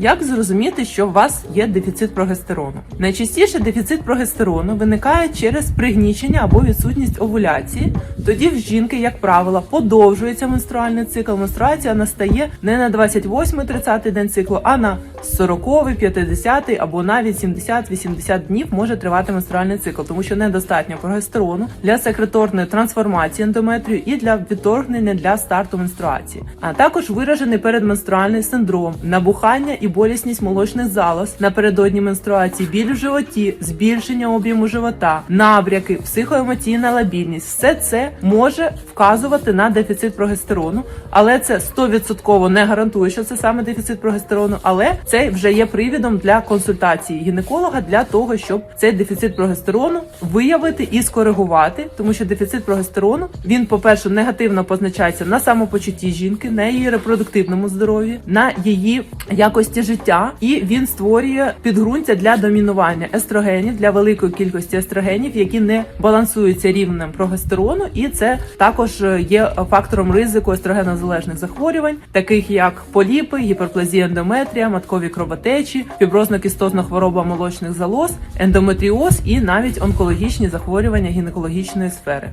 Як зрозуміти, що у вас є дефіцит прогестерону? Найчастіше дефіцит прогестерону виникає через пригнічення або відсутність овуляції. Тоді в жінки, як правило, подовжується менструальний цикл. Менструація настає не на 28-30 день циклу, а на 40, 50 або навіть 70-80 днів може тривати менструальний цикл, тому що недостатньо прогестерону для секреторної трансформації ендометрію і для відторгнення для старту менструації. А також виражений передменструальний синдром, набухання і болісність молочних залоз напередодні менструації, біль в животі, збільшення об'єму живота, набряки, психоемоційна лабільність. Все це може вказувати на дефіцит прогестерону, але це 100% не гарантує, що це саме дефіцит прогестерону, але це вже є привідом для консультації гінеколога для того, щоб цей дефіцит прогестерону виявити і скоригувати, тому що дефіцит прогестерону він, по-перше, негативно позначається на самопочутті жінки, на її репродуктивному здоров'ї, на її якості життя, і він створює підґрунтя для домінування естрогенів для великої кількості естрогенів, які не балансуються рівнем прогестерону, і це також е, є фактором ризику естрогенозалежних захворювань, таких як поліпи, гіперплазія ендометрія, маткові кровотечі, фіброзно-кістозна хвороба молочних залоз, ендометріоз і навіть онкологічні захворювання гінекологічної сфери.